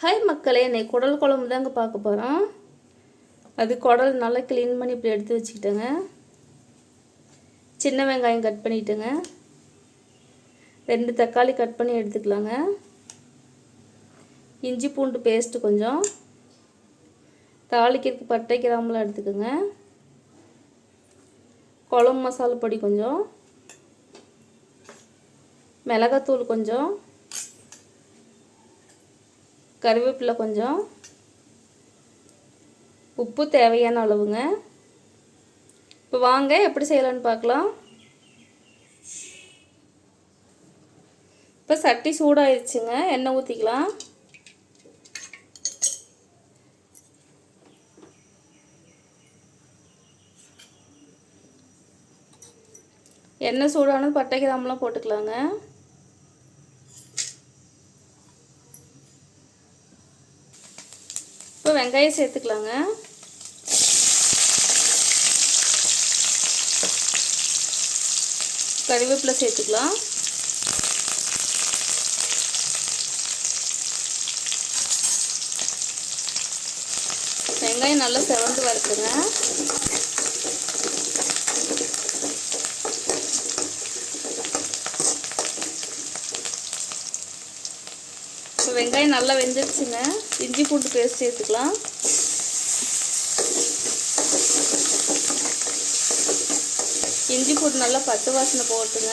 Hi மக்களே இன்னைக்கு குடல் குழம்பு தாங்க பார்க்க போகிறோம் அது குடல் நல்லா க்ளீன் பண்ணி இப்படி எடுத்து வச்சுக்கிட்டேங்க. சின்ன வெங்காயம் கட் பண்ணிட்டேங்க. ரெண்டு தக்காளி கட் பண்ணி எடுத்துக்கலாங்க. இஞ்சி பூண்டு பேஸ்ட்டு கொஞ்சம். தாளிக்கிறதுக்கு பட்டை கிராம்பெலாம் எடுத்துக்கோங்க. குழம்பு மசாலா பொடி கொஞ்சம். மிளகாத்தூள் கொஞ்சம். கருவேப்பிலை கொஞ்சம். உப்பு தேவையான அளவுங்க. இப்போ வாங்க எப்படி செய்யலான்னு பார்க்கலாம். இப்போ சட்டி சூடாயிருச்சுங்க எண்ணெய் ஊற்றிக்கலாம் எண்ணெய் சூடானது பட்டை கிராம்பெலாம் போட்டுக்கலாங்க. இப்போ வெங்காயம் சேர்த்துக்கலாங்க. கறிவேப்பிலை சேர்த்துக்கலாம். வெங்காயம் நல்லா செவந்து வறுத்துங்க இப்போ வெங்காயம் நல்லா வெந்துருச்சுங்க. இஞ்சி பூண்டு பேஸ்ட் சேர்த்துக்கலாம். இஞ்சி பூண்டு நல்லா பச்சை வாசனை போட்டுங்க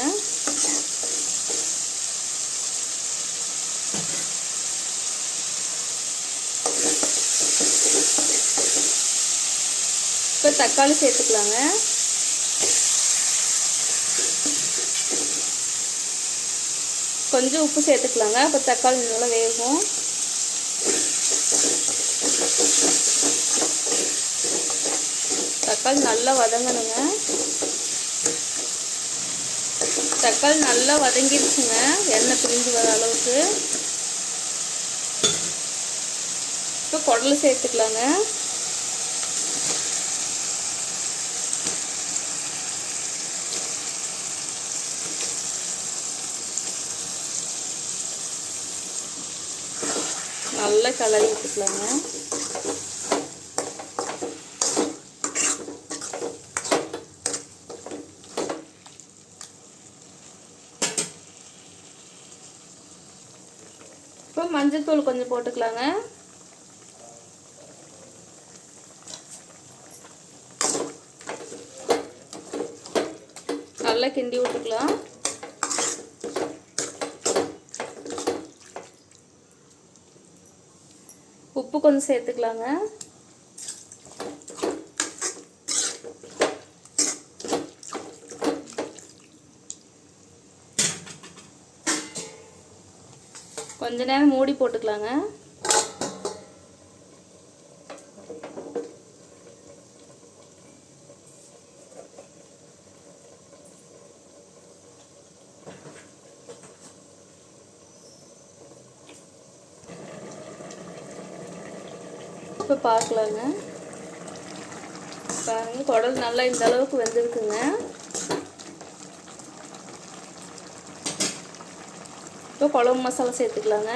இப்போ தக்காளி சேர்த்துக்கலாங்க. கொஞ்சம் உப்பு சேர்த்துக்கலாங்க. அப்போ தக்காளி நல்லா வேகும். தக்காளி நல்லா வதங்கணுங்க. தக்காளி நல்லா வதங்கிருச்சுங்க. எண்ணெய் பிரிஞ்சு வர அளவுக்கு. இப்போ குடல் சேர்த்துக்கலாங்க. நல்லா கலரி விட்டுக்கலாங்க இப்போ மஞ்சள் தூள் கொஞ்சம் போட்டுக்கலாங்க. நல்லா கிண்டி விட்டுக்கலாம். உப்பு கொஞ்சம் சேர்த்துக்கலாங்க. கொஞ்ச நேரம் மூடி போட்டுக்கலாங்க. இப்போ பார்க்கலாங்க பாருங்க குடல் நல்லா இந்த அளவுக்கு வெந்திருக்குங்க. இப்போ குழம்பு மசாலா சேர்த்துக்கலாங்க.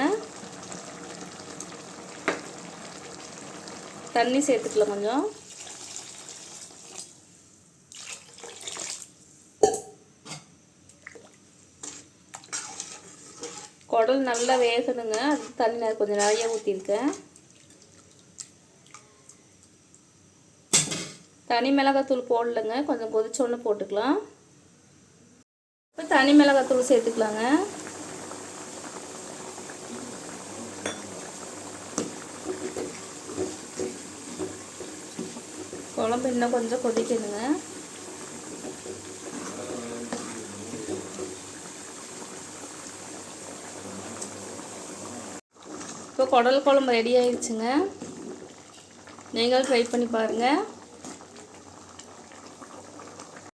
தண்ணி சேர்த்துக்கலாம் கொஞ்சம். குடல் நல்லா வேகணுங்க. அது தண்ணி நான் கொஞ்சம் நிறைய ஊற்றிருக்கேன் தனி மிளகாத்தூள் போடலைங்க. கொஞ்சம் கொதிச்சோன்னு போட்டுக்கலாம். இப்போ தனி மிளகாத்தூள் சேர்த்துக்கலாங்க. குழம்பு இன்னும் கொஞ்சம் கொதிக்கணுங்க. இப்போ குடல் குழம்பு ரெடி ஆயிடுச்சுங்க. நீங்களும் ட்ரை பண்ணி பாருங்கள்